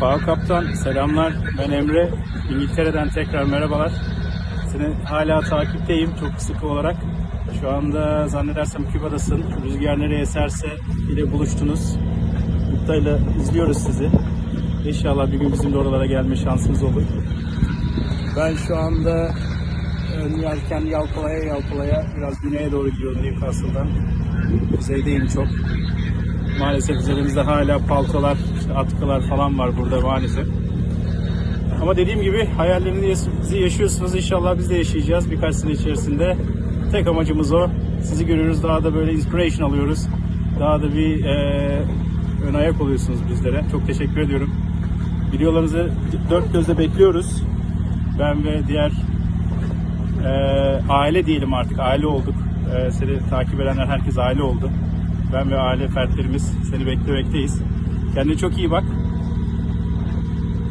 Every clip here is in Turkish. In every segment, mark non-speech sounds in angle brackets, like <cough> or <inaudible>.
Faruk Kaptan selamlar. Ben Emre. İngiltere'den tekrar merhabalar. Seni hala takipteyim çok sıkı olarak. Şu anda zannedersem Küba'dasın. Rüzgar nereye eserse ile buluştunuz. Mutlu'yla izliyoruz sizi. İnşallah bir gün bizim de oralara gelme şansımız olur. Ben şu anda ön yelken yalpalaya yalpalaya biraz güneye doğru gidiyorum Newcastle'dan. Kuzeydeyim çok. Maalesef üzerimizde hala paltolar, atkılar falan var burada maalesef. Ama dediğim gibi hayallerinizi yaşıyorsunuz. İnşallah biz de yaşayacağız birkaç sene içerisinde. Tek amacımız o. Sizi görüyoruz. Daha da böyle inspiration alıyoruz. Daha da bir e, ön ayak oluyorsunuz bizlere. Çok teşekkür ediyorum. Videolarınızı dört gözle bekliyoruz. Ben ve diğer e, aile diyelim artık. Aile olduk. E, seni takip edenler herkes aile oldu. Ben ve aile fertlerimiz seni beklemekteyiz. Kendine çok iyi bak.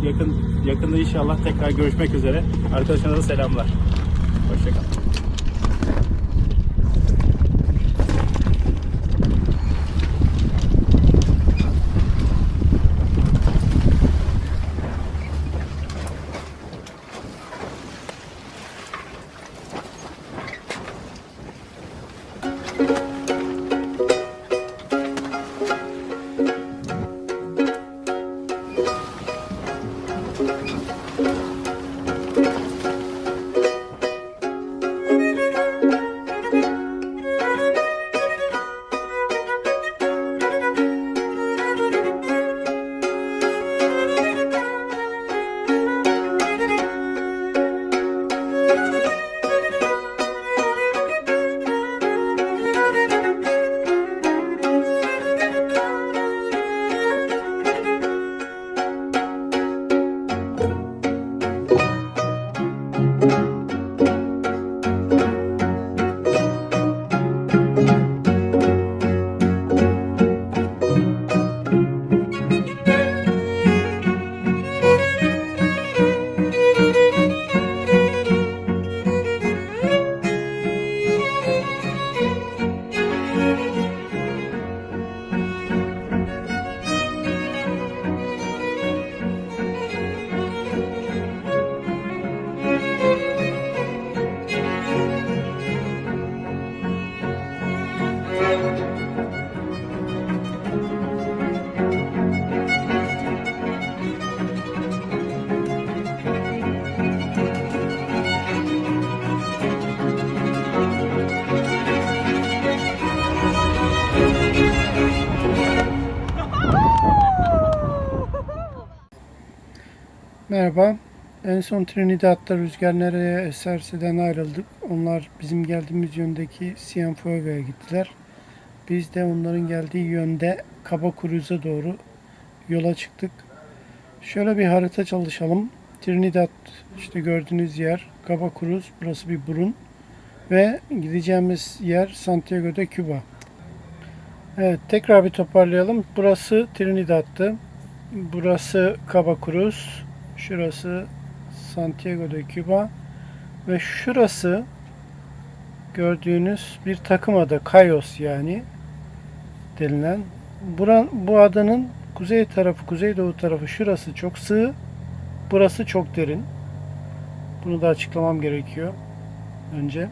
Yakın yakında inşallah tekrar görüşmek üzere. Arkadaşlarına da selamlar. Hoşçakal. Merhaba. En son Trinidad'da rüzgar nereye eserseden ayrıldık. Onlar bizim geldiğimiz yöndeki Cienfuegos'a gittiler. Biz de onların geldiği yönde Kaba Cruz'a doğru yola çıktık. Şöyle bir harita çalışalım. Trinidad işte gördüğünüz yer Kaba Cruz. Burası bir burun. Ve gideceğimiz yer Santiago de Cuba. Evet tekrar bir toparlayalım. Burası Trinidad'tı. Burası Kaba Cruz. Şurası Santiago de Cuba ve şurası gördüğünüz bir takım ada Cayos yani denilen. Buran, bu adanın kuzey tarafı, kuzeydoğu tarafı şurası çok sığ, burası çok derin. Bunu da açıklamam gerekiyor önce.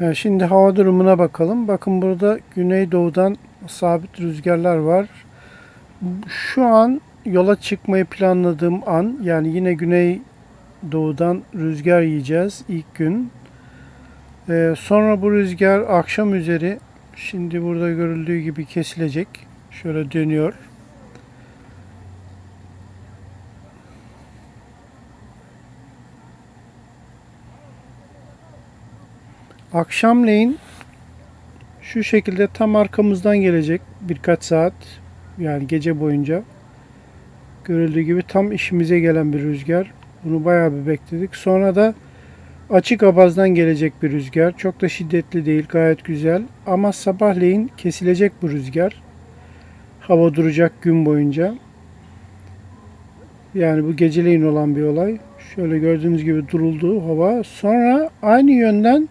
Evet, şimdi hava durumuna bakalım. Bakın burada güneydoğudan sabit rüzgarlar var. Şu an yola çıkmayı planladığım an yani yine güney doğudan rüzgar yiyeceğiz ilk gün. Ee, sonra bu rüzgar akşam üzeri şimdi burada görüldüğü gibi kesilecek. Şöyle dönüyor. Akşamleyin şu şekilde tam arkamızdan gelecek birkaç saat yani gece boyunca. Görüldüğü gibi tam işimize gelen bir rüzgar. Bunu bayağı bir bekledik. Sonra da açık abazdan gelecek bir rüzgar. Çok da şiddetli değil, gayet güzel. Ama sabahleyin kesilecek bu rüzgar. Hava duracak gün boyunca. Yani bu geceleyin olan bir olay. Şöyle gördüğünüz gibi duruldu hava. Sonra aynı yönden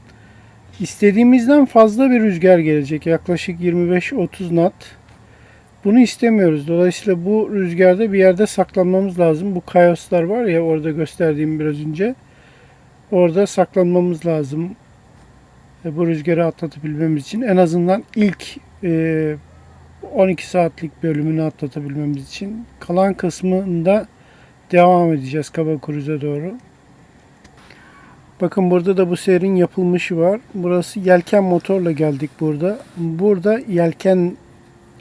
istediğimizden fazla bir rüzgar gelecek. Yaklaşık 25-30 knot. Bunu istemiyoruz. Dolayısıyla bu rüzgarda bir yerde saklanmamız lazım. Bu kayoslar var ya orada gösterdiğim biraz önce. Orada saklanmamız lazım. E, bu rüzgarı atlatabilmemiz için. En azından ilk e, 12 saatlik bölümünü atlatabilmemiz için. Kalan kısmında devam edeceğiz Kaba Kruz'a doğru. Bakın burada da bu seyrin yapılmışı var. Burası yelken motorla geldik burada. Burada yelken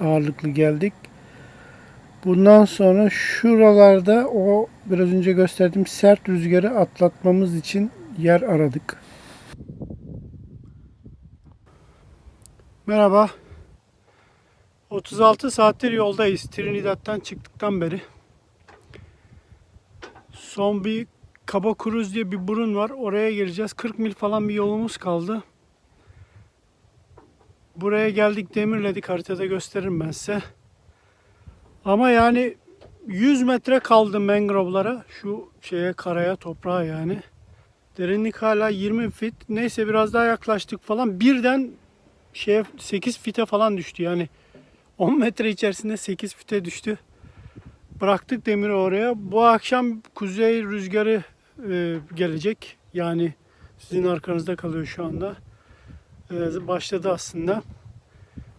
ağırlıklı geldik. Bundan sonra şuralarda o biraz önce gösterdiğim sert rüzgarı atlatmamız için yer aradık. Merhaba. 36 saattir yoldayız Trinidad'dan çıktıktan beri. Son bir Kaba Cruz diye bir burun var. Oraya gireceğiz. 40 mil falan bir yolumuz kaldı. Buraya geldik demirledik. Haritada gösteririm ben size. Ama yani 100 metre kaldı mangrove'lara. Şu şeye karaya toprağa yani. Derinlik hala 20 fit. Neyse biraz daha yaklaştık falan. Birden şeye 8 fite falan düştü yani. 10 metre içerisinde 8 fite düştü. Bıraktık demiri oraya. Bu akşam kuzey rüzgarı e, gelecek. Yani sizin arkanızda kalıyor şu anda. E, başladı aslında.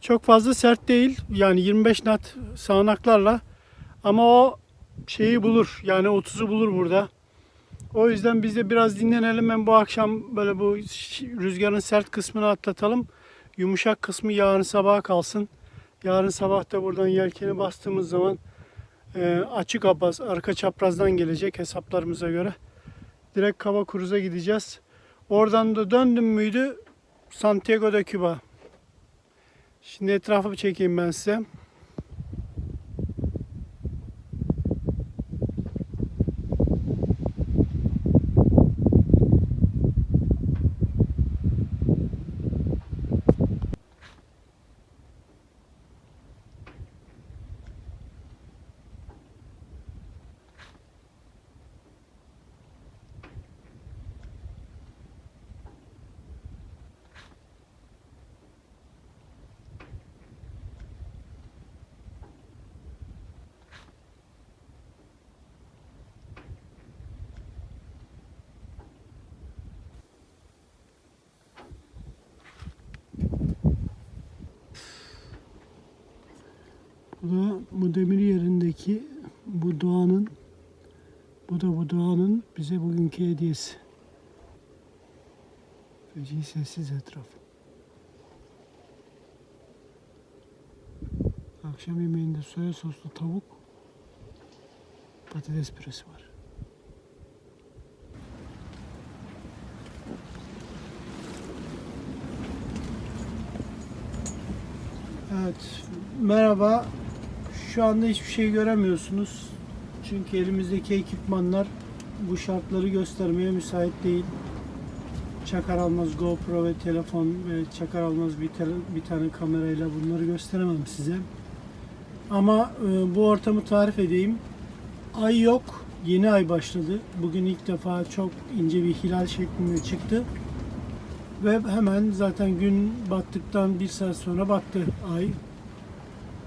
Çok fazla sert değil. Yani 25 knot sağanaklarla. Ama o şeyi bulur. Yani 30'u bulur burada. O yüzden biz de biraz dinlenelim. Ben bu akşam böyle bu rüzgarın sert kısmını atlatalım. Yumuşak kısmı yarın sabaha kalsın. Yarın sabah da buradan yelkeni bastığımız zaman e, açık abaz arka çaprazdan gelecek hesaplarımıza göre. Direkt Kaba Cruz'a gideceğiz. Oradan da döndüm müydü Santiago de Cuba. Şimdi etrafı çekeyim ben size. Bu da bu demir yerindeki bu doğanın bu da bu doğanın bize bugünkü hediyesi. Feci sessiz etraf. Akşam yemeğinde soya soslu tavuk patates püresi var. Evet, merhaba. Şu anda hiçbir şey göremiyorsunuz. Çünkü elimizdeki ekipmanlar bu şartları göstermeye müsait değil. Çakar almaz GoPro ve telefon ve çakar almaz bir, tele- bir tane kamerayla bunları gösteremem size. Ama e, bu ortamı tarif edeyim. Ay yok. Yeni ay başladı. Bugün ilk defa çok ince bir hilal şeklinde çıktı. Ve hemen zaten gün battıktan bir saat sonra battı ay.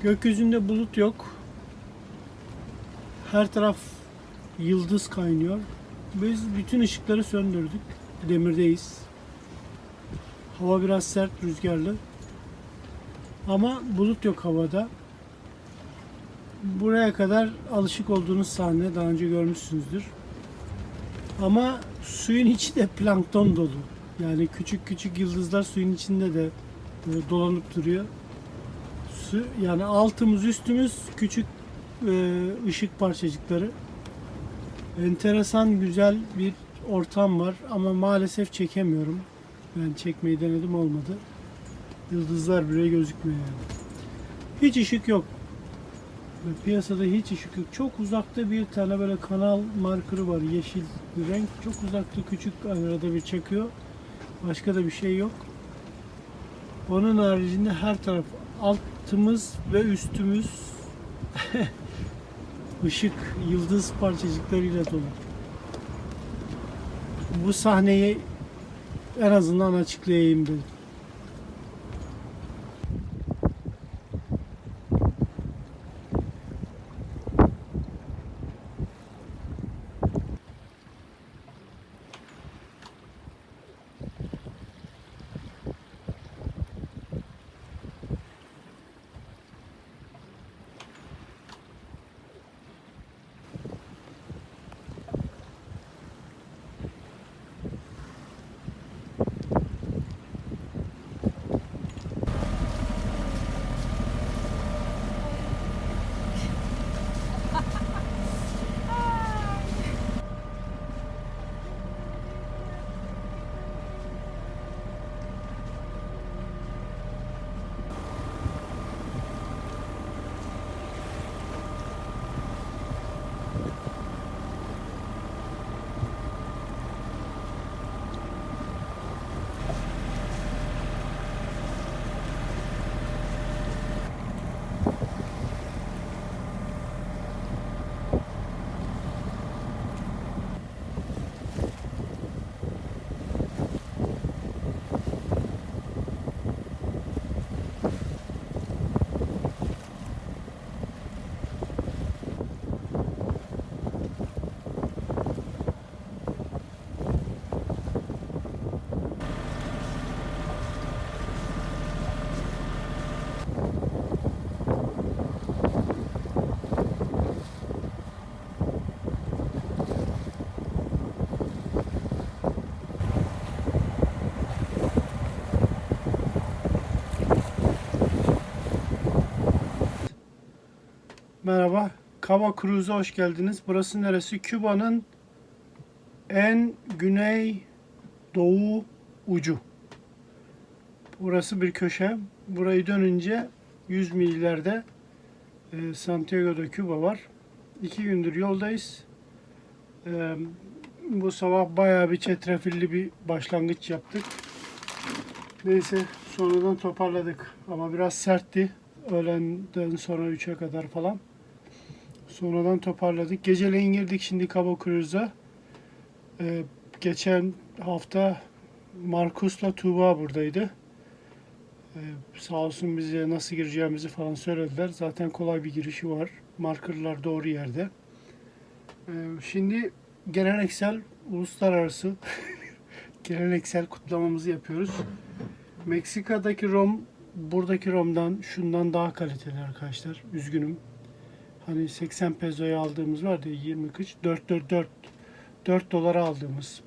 Gökyüzünde bulut yok. Her taraf yıldız kaynıyor. Biz bütün ışıkları söndürdük. Demirdeyiz. Hava biraz sert, rüzgarlı. Ama bulut yok havada. Buraya kadar alışık olduğunuz sahne daha önce görmüşsünüzdür. Ama suyun içi de plankton dolu. Yani küçük küçük yıldızlar suyun içinde de böyle dolanıp duruyor. Su, yani altımız üstümüz küçük e, ışık parçacıkları. Enteresan güzel bir ortam var ama maalesef çekemiyorum. Ben çekmeyi denedim olmadı. Yıldızlar bile gözükmüyor yani. Hiç ışık yok. Piyasada hiç ışık yok. Çok uzakta bir tane böyle kanal markırı var. Yeşil bir renk. Çok uzakta küçük arada bir çakıyor. Başka da bir şey yok. Onun haricinde her taraf altımız ve üstümüz <laughs> ışık, yıldız parçacıklarıyla dolu. Bu sahneyi en azından açıklayayım dedim. Cabo Cruz'a hoş geldiniz. Burası neresi? Küba'nın en güney doğu ucu. Burası bir köşe. Burayı dönünce 100 mil ileride e, Santiago'da Küba var. İki gündür yoldayız. E, bu sabah bayağı bir çetrefilli bir başlangıç yaptık. Neyse sonradan toparladık. Ama biraz sertti. Öğlenden sonra 3'e kadar falan. Sonradan toparladık. Geceleyin girdik şimdi Cabo Cruz'a. Ee, geçen hafta Markus'la Tuğba buradaydı. Ee, sağ olsun bize nasıl gireceğimizi falan söylediler. Zaten kolay bir girişi var. Markerlar doğru yerde. Ee, şimdi geleneksel uluslararası <laughs> geleneksel kutlamamızı yapıyoruz. Meksika'daki rom buradaki romdan şundan daha kaliteli arkadaşlar. Üzgünüm. Hani 80 pezoya aldığımız vardı ya 20 kış 4 4 4 4 dolara aldığımız.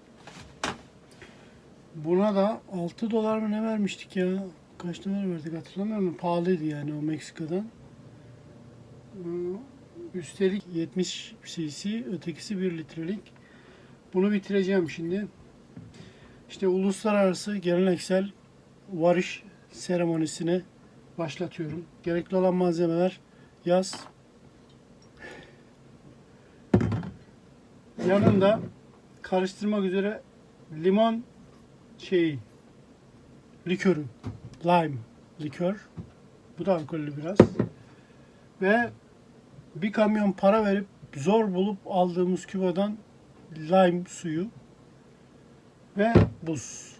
Buna da 6 dolar mı ne vermiştik ya? Kaç dolar verdik hatırlamıyorum pahalıydı yani o Meksika'dan. Ee, Üstelik 70 cc, ötekisi 1 litrelik. Bunu bitireceğim şimdi. İşte uluslararası geleneksel varış seremonisine başlatıyorum. Gerekli olan malzemeler yaz. Yanında karıştırmak üzere limon şeyi likörü lime likör. Bu da alkollü biraz. Ve bir kamyon para verip zor bulup aldığımız kübadan lime suyu ve buz.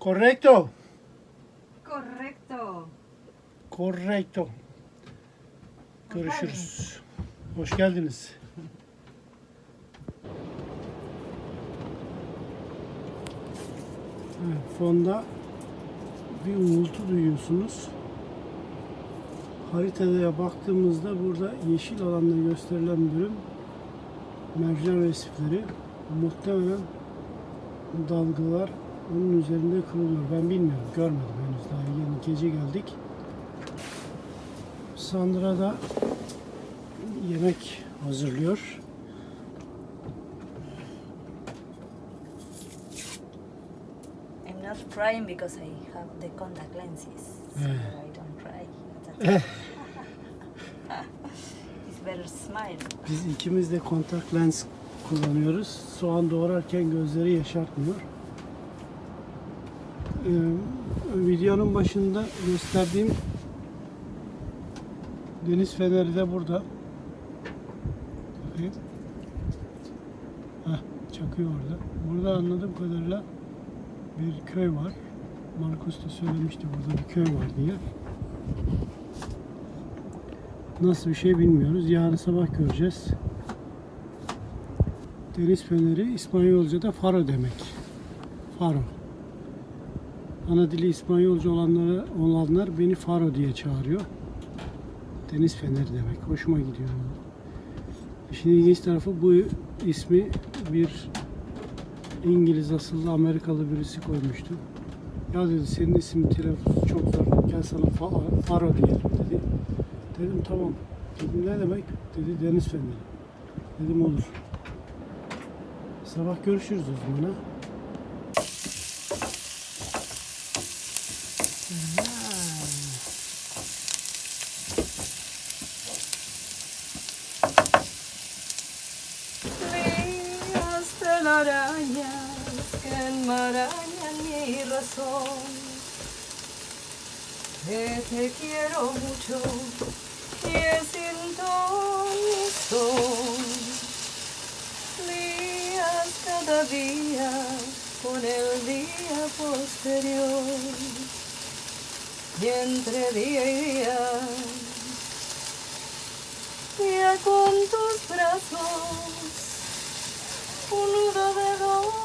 Correcto. Correcto. Correcto. Görüşürüz. Hoş geldiniz. Fonda bir uğultu duyuyorsunuz. Haritaya baktığımızda burada yeşil alanda gösterilen bölüm mercan resifleri. Muhtemelen dalgalar onun üzerinde kırılıyor. Ben bilmiyorum. Görmedim henüz daha. Yeni gece geldik. Sandra da yemek hazırlıyor. Not crying because I have the contact lenses, so Yeah. I don't cry. That's <laughs> it's better smile. Biz ikimiz de kontak lens kullanıyoruz. Soğan doğrarken gözleri yaşartmıyor. Ee, videonun başında gösterdiğim deniz feneri de burada. Bakayım. Heh, çakıyor orada. Burada anladığım kadarıyla bir köy var. Markus da söylemişti burada bir köy var diye. Nasıl bir şey bilmiyoruz. Yarın sabah göreceğiz. Deniz feneri İspanyolca'da faro demek. Faro. Ana dili İspanyolca olanlara, olanlar beni faro diye çağırıyor. Deniz feneri demek. Hoşuma gidiyor. İşin ilginç tarafı bu ismi bir İngiliz asıllı Amerikalı birisi koymuştu. Ya dedi senin ismin telaffuzu çok zor. Gel sana fa- faro diyelim dedi. Dedim tamam. Dedim ne demek? Dedi deniz feneri. Dedim olur. Sabah görüşürüz o zaman ha. te quiero mucho y es entonces días cada día con el día posterior y entre día y día con tus brazos un nudo de dolor